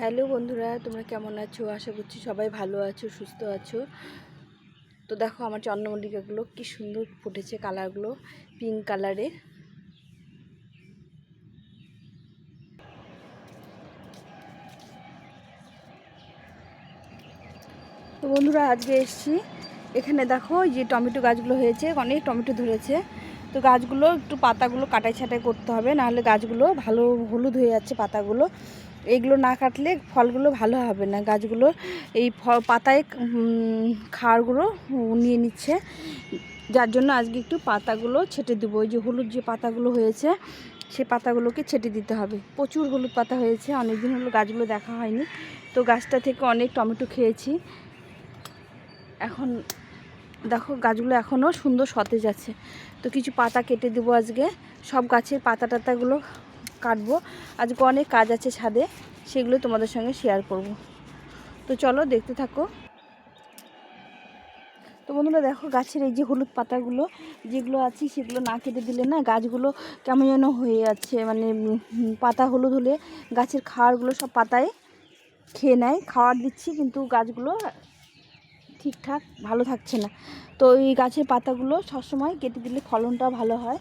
Hello বন্ধুরা, তোমরা কেমন আছো? আশা করছি সবাই ভালো আছো, সুস্থ আছো। তো দেখো, আমার চন্দ্রমল্লিকাগুলো কি সুন্দর ফুটেছে কালারগুলো পিঙ্ক কালারের তো বন্ধুরা, আজকে এসেছি। এখানে দেখো যে টমেটো গাছগুলো হয়েছে, অনেক টমেটো ধরেছে। তো গাছগুলো, একটু পাতাগুলো কাটাই ছাটাই করতে হবে, নাহলে গাছগুলো ভালো হলুদ হয়ে যাচ্ছে পাতাগুলো। এইগুলো না কাটলে ফলগুলো ভালো হবে না। গাছগুলো এই পাতায় খাড়গুলো নিয়ে নিচ্ছে। যার জন্য আজকে একটু পাতাগুলো ছেটে দেবো। ওই যে হলুদ যে পাতাগুলো হয়েছে, সে পাতাগুলোকে ছেটে দিতে হবে। প্রচুর হলুদ পাতা হয়েছে অনেক দিন হলো গাছগুলো দেখা হয়নি। তো গাছটা থেকে অনেক টমেটো খেয়েছি। এখন দেখো গাছগুলো এখনও সুন্দর সতেজ আছে। তো কিছু পাতা কেটে দেবো আজকে। সব গাছের পাতা টাতাগুলো কাটবো। আজকে অনেক কাজ আছে ছাদে, সেগুলো তোমাদের সঙ্গে শেয়ার করব। তো চলো দেখতে থাকো। তো বন্ধুরা দেখো, গাছের এই যে হলুদ পাতাগুলো, যেগুলো আছে সেগুলো না কেটে দিলে না গাছগুলো কেমন যেন হয়ে যাচ্ছে। মানে পাতা হলুদ হলে গাছের খাওয়ারগুলো সব পাতায় খেয়ে নেয়, খাওয়ার দিচ্ছি, কিন্তু গাছগুলো ঠিকঠাক ভালো থাকছে না। তো এই গাছের পাতাগুলো সবসময় কেটে দিলে ফলনটাও ভালো হয়।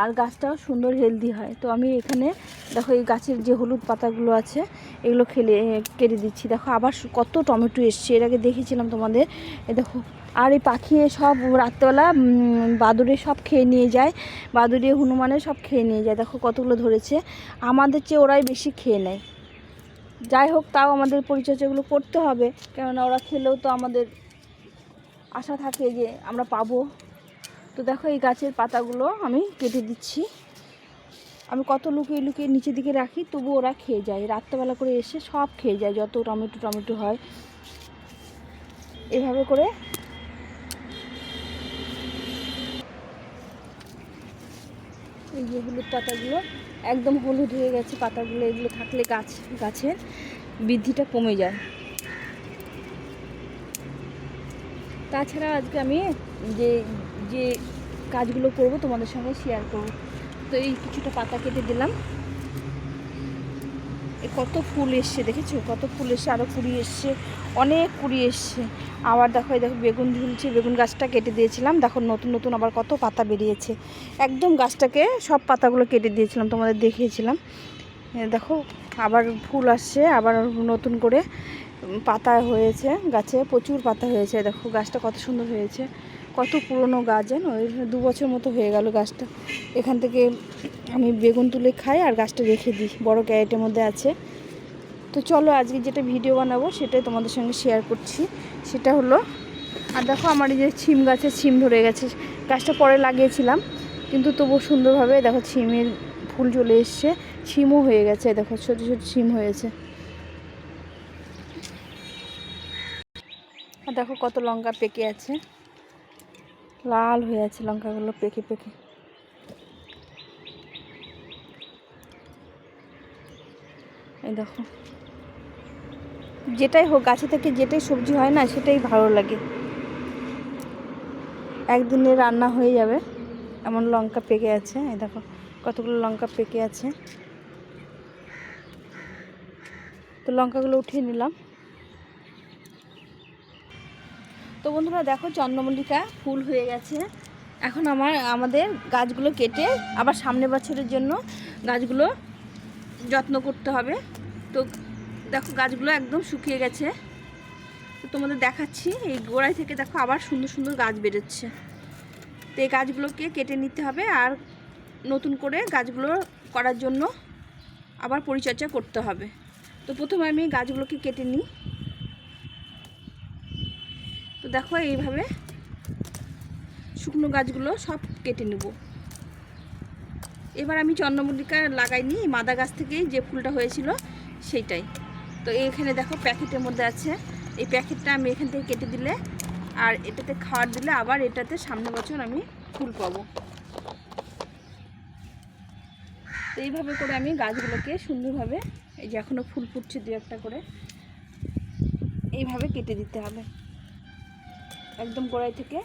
আর গাছটাও সুন্দর হেলদি হয়। তো আমি এখানে দেখো এই গাছের যে হলুদ পাতাগুলো আছে, এগুলো খেলে, কেটে দিচ্ছি। দেখো আবার কত টমেটো এসছে, এর আগে দেখেছিলাম তোমাদের। এ দেখো, আর এই পাখি সব রাত্রেবেলা বাদুড়ে সব খেয়ে নিয়ে যায়। বাদুড়ে হনুমানে সব খেয়ে নিয়ে যায়। দেখো কতগুলো ধরেছে। আমাদের চেয়ে ওরাই বেশি খেয়ে নেয়। যাই হোক, তাও আমাদের পরিচর্যাগুলো করতে হবে। কেননা ওরা খেলেও তো আমাদের আশা থাকে যে আমরা পাবো। তো দেখো এই গাছের পাতাগুলো আমি কেটে দিচ্ছি। আমি কত লুকিয়ে লুকিয়ে নিচের দিকে রাখি, তবু ওরা খেয়ে যায়। রাত্রেবেলা করে এসে সব খেয়ে যায়, যত টমেটো টমেটো হয়। এভাবে করে এই যে হলুদ পাতাগুলো, একদম হলুদ হয়ে গেছে পাতাগুলো। এগুলো থাকলে গাছ, গাছের বৃদ্ধিটা কমে যায়। তাছাড়া আজকে আমি যে যে কাজগুলো করব তোমাদের সঙ্গে শেয়ার করব। তো এই কিছুটা পাতা কেটে দিলাম। কত ফুল এসছে দেখেছ? কত ফুল এসছে আরও কুড়ি এসছে, অনেক কুড়ি এসছে। আবার দেখো, এই দেখো, বেগুন ঝুলছে বেগুন গাছটা কেটে দিয়েছিলাম। দেখো, নতুন নতুন আবার কত পাতা বেরিয়েছে। একদম গাছটাকে সব পাতাগুলো কেটে দিয়েছিলাম, তোমাদের দেখিয়েছিলাম। দেখো, আবার ফুল আসছে, আবার নতুন করে পাতা হয়েছে, গাছে প্রচুর পাতা হয়েছে, দেখো গাছটা কত সুন্দর হয়েছে, কত পুরনো গাছ জানো দু বছর মতো হয়ে গেল গাছটা। এখান থেকে আমি বেগুন তুলে খাই আর গাছটা রেখে দিই, বড় ক্যারেটের মধ্যে আছে। তো চলো আজকে যেটা ভিডিও বানাবো সেটাই তোমাদের সঙ্গে শেয়ার করছি, সেটা হলো, আর দেখো আমার এই যে ছিম গাছে ছিম ধরে গেছে, গাছটা পরে লাগিয়েছিলাম, কিন্তু তবু সুন্দরভাবে দেখো ছিমের ফুল চলে এসছে, ছিমও হয়ে গেছে, দেখো ছোটো ছোটো ছিম হয়েছে। দেখো কত লঙ্কা পেকে আছে। লাল হয়ে আছে লঙ্কাগুলো পেকে পেকে। এই দেখো। যেটাই হোক, গাছে থেকে যেটাই সবজি হয় না, সেটাই ভালো লাগে। একদিনে রান্না হয়ে যাবে। এমন লঙ্কা পেকে আছে। এই দেখো, কতগুলো লঙ্কা পেকে আছে। তো লঙ্কাগুলো উঠিয়ে নিলাম। তো বন্ধুরা দেখো চন্দ্রমল্লিকা ফুল হয়ে গেছে। এখন আমার, আমাদের গাছগুলো কেটে আবার সামনে বছরের জন্য গাছগুলো যত্ন করতে হবে। তো দেখো গাছগুলো একদম শুকিয়ে গেছে। তো তোমাদের দেখাচ্ছি, এই গোড়ায় থেকে দেখো আবার সুন্দর সুন্দর গাছ বেরোচ্ছে। তো এই গাছগুলোকে কেটে নিতে হবে আর নতুন করে গাছগুলো করার জন্য আবার পরিচর্যা করতে হবে। তো প্রথমে আমি গাছগুলোকে কেটে নিই। দেখো এইভাবে শুকনো গাছগুলো সব কেটে নেব। এবার আমি চন্দ্রমল্লিকা লাগাইনি মাদা গাছ থেকেই যে ফুলটা হয়েছিল সেইটাই। তো এখানে দেখো প্যাকেটের মধ্যে আছে, এই প্যাকেটটা আমি এখান থেকে কেটে দিলে আর এটাতে খাওয়ার দিলে আবার এটাতে সামনে বছর আমি ফুল পাবো। তো এইভাবে করে আমি গাছগুলোকে সুন্দরভাবে, এই যে এখনও ফুল ফুটছে দু একটা করে, এইভাবে কেটে দিতে হবে। একদম গোড়ায় থেকে।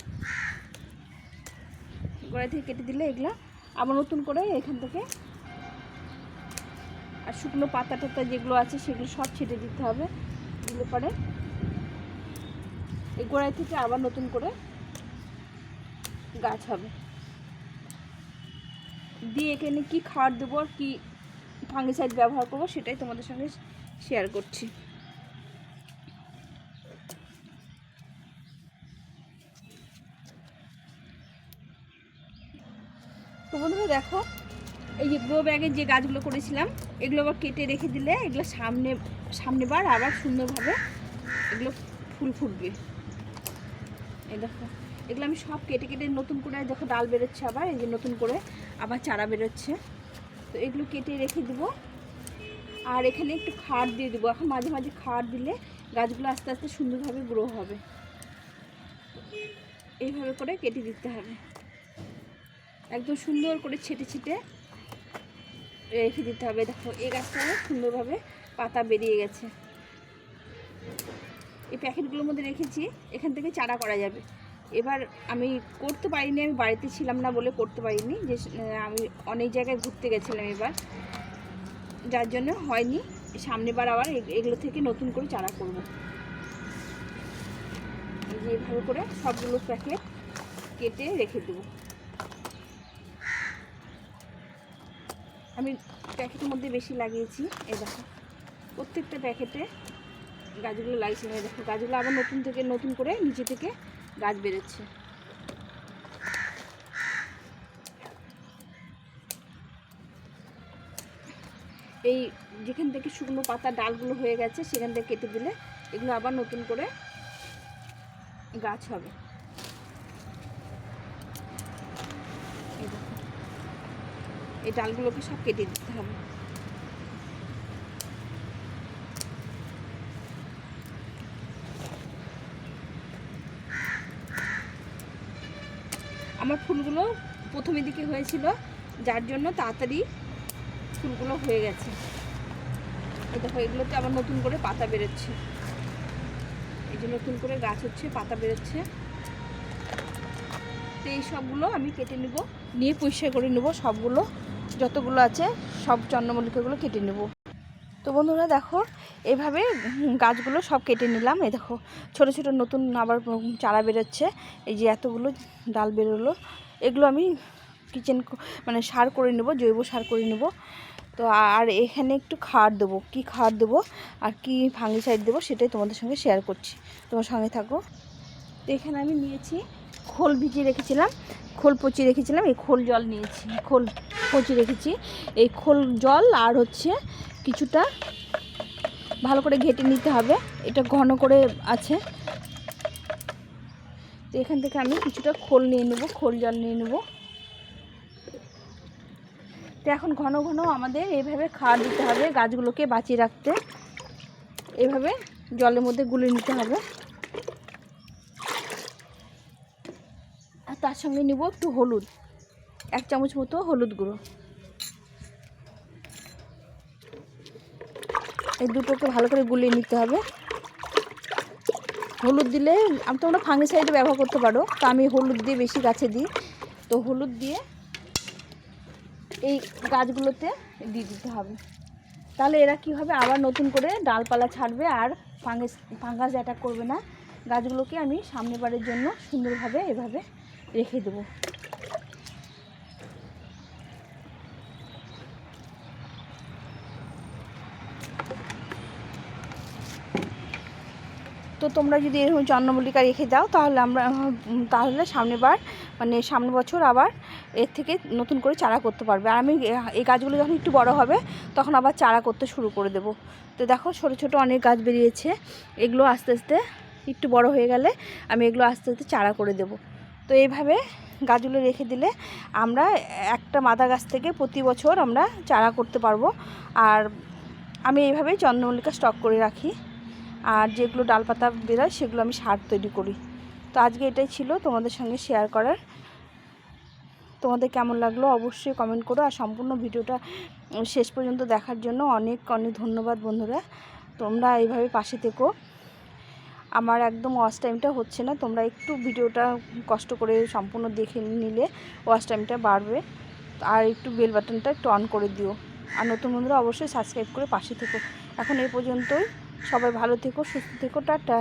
গোড়ায় থেকে কেটে দিলে এগুলা আবার নতুন করে এখান থেকে আর আর শুকনো পাতা টাতা যেগুলো আছে সেগুলো সব ছেটে দিতে হবে। দিলে পরে এই গোড়াই থেকে আবার নতুন করে গাছ হবে। দিয়ে এখানে কি খাবার দেবো আর কি ফাঙ্গিসাইড ব্যবহার করব সেটাই তোমাদের সঙ্গে শেয়ার করছি। তো বন্ধুরা দেখো, এই যে গ্রো ব্যাগের যে গাছগুলো করেছিলাম, এগুলো আবার কেটে রেখে দিলে এগুলো সামনে সামনে বার আবার সুন্দরভাবে এগুলো ফুল ফুটবে। এই দেখো, এগুলো আমি সব কেটে কেটে নতুন করে দেখো ডাল বেরোচ্ছে আবার, এই যে নতুন করে আবার চারা বেরোচ্ছে। তো এগুলো কেটে রেখে দেবো। আর এখানে একটু খাট দিয়ে দেবো। এখন মাঝে মাঝে খাট দিলে গাছগুলো আস্তে আস্তে সুন্দরভাবে গ্রো হবে। এইভাবে করে কেটে দিতে হবে। একদম সুন্দর করে ছেটে ছেটে রেখে দিতে হবে। দেখো, এই গাছটা সুন্দরভাবে পাতা বেরিয়ে গেছে। এই প্যাকেটগুলোর মধ্যে রেখেছি, এখান থেকে চারা করা যাবে। এবার আমি করতে পারিনি, আমি বাড়িতে ছিলাম না বলে করতে পারিনি, যে আমি অনেক জায়গায় ঘুরতে গেছিলাম এবার। যার জন্য হয়নি, সামনেবার আবার এগ- এগুলো থেকে নতুন করে চারা করব। এই যে এভাবে করে সবগুলো প্যাকেট কেটে রেখে দেবো। আমি প্যাকেটের মধ্যে বেশি লাগিয়েছি, এই দেখো। প্রত্যেকটা প্যাকেটে গাছগুলো লাগিয়েছিলাম এই দেখো। গাছগুলো আবার নতুন থেকে, নতুন করে নিচে থেকে গাছ বেরোচ্ছে। এই যেখান থেকে শুকনো পাতা, ডালগুলো হয়ে গেছে, সেখান থেকে কেটে দিলে এগুলো আবার নতুন করে গাছ হবে এই দেখো এই ডালগুলোকে সব কেটে দিতে হবে। আমার ফুলগুলো প্রথমের দিকে হয়েছিল, যার জন্য তাড়াতাড়ি ফুলগুলো হয়ে গেছে। দেখো, এগুলোতে আবার নতুন করে পাতা বেরোচ্ছে। এই যে নতুন করে গাছ হচ্ছে, পাতা বেরোচ্ছে। তো এই সবগুলো আমি কেটে নেব, নিয়ে পরিষ্কার করে নেব সবগুলো। যতগুলো আছে, সব চন্দ্রমল্লিকাগুলো কেটে নেব। তো বন্ধুরা দেখো, এভাবে গাছগুলো সব কেটে নিলাম। এই দেখো, ছোট ছোট নতুন আবার চারা বেরোচ্ছে। এই যে এতগুলো ডাল বেরোলো। এগুলো আমি কিচেন মানে সার করে নেব, জৈব সার করে নেব। তো আর এখানে একটু খাবার দেবো। কি খাবার দেবো আর কি ফাঙ্গিসাইড দেবো সেটাই তোমাদের সঙ্গে শেয়ার করছি। তোমার সঙ্গে থাকো। তো এখানে আমি নিয়েছি খোল ভিজিয়ে রেখেছিলাম, খোল পচিয়ে রেখেছিলাম, এই খোল জল নিয়েছি, খোল পচিয়ে রেখেছি। এই খোল জল আর হচ্ছে কিছুটা ভালো করে ঘেটে নিতে হবে, এটা ঘন করে আছে। তো এখান থেকে আমি কিছুটা খোল নিয়ে নেব, খোল জল নিয়ে নেব। তো এখন ঘন ঘন আমাদের এইভাবে খাওয়া দিতে হবে গাছগুলোকে বাঁচিয়ে রাখতে। এভাবে জলের মধ্যে গুলে নিতে হবে আর তার সঙ্গে নিব একটু হলুদ, এক চামচ মতো হলুদ গুঁড়ো। এই দুটোকে ভালো করে গুলিয়ে নিতে হবে। হলুদ দিলে আমি, তোমরা ফাঙ্গিসাইডে ব্যবহার করতে পারো, তো আমি হলুদ দিয়ে বেশি গাছে দিই। তো হলুদ দিয়ে এই গাছগুলোতে দিয়ে দিতে হবে। তাহলে এরা কি হবে? আবার নতুন করে ডালপালা ছাড়বে আর ফাঙ্গাস ফাঙ্গাস অ্যাটাক করবে না। গাছগুলোকে আমি সামনে বারের জন্য সুন্দরভাবে এভাবে রেখে দেবো। তো তোমরা যদি এরকম চন্দ্রমল্লিকা রেখে দাও, তাহলে আমরা, তাহলে সামনেবার মানে সামনে বছর আবার এর থেকে নতুন করে চারা করতে পারবে। আর আমি এই গাছগুলো যখন একটু বড় হবে, তখন আবার চারা করতে শুরু করে দেব। তো দেখো, ছোট ছোট অনেক গাছ বেরিয়েছে। এগুলো আস্তে আস্তে একটু বড় হয়ে গেলে আমি এগুলো আস্তে আস্তে চারা করে দেব। তো এইভাবে গাছগুলো রেখে দিলে আমরা একটা মাদা গাছ থেকে প্রতি বছর আমরা চারা করতে পারব। আর আমি এইভাবেই চন্দ্রমল্লিকা স্টক করে রাখি। আর যেগুলো ডালপাতা বেরোয়, সেগুলো আমি সার তৈরি করি। তো আজকে এটাই ছিল তোমাদের সঙ্গে শেয়ার করার। তোমাদের কেমন লাগল অবশ্যই কমেন্ট করো। আর সম্পূর্ণ ভিডিওটা শেষ পর্যন্ত দেখার জন্য অনেক অনেক ধন্যবাদ বন্ধুরা। তোমরা এইভাবে পাশে থেকো। আমার একদম ওয়াশ টাইমটা হচ্ছে না। তোমরা একটু ভিডিওটা কষ্ট করে সম্পূর্ণ দেখে নিলে ওয়াশ টাইমটা বাড়বে। আর একটু বেল বাটনটা একটু অন করে দিও। আর নতুন বন্ধুরা অবশ্যই সাবস্ক্রাইব করে পাশে থেকো। এখন এই পর্যন্তই। সবাই ভালো থেকো, সুস্থ থেকো, টাটা।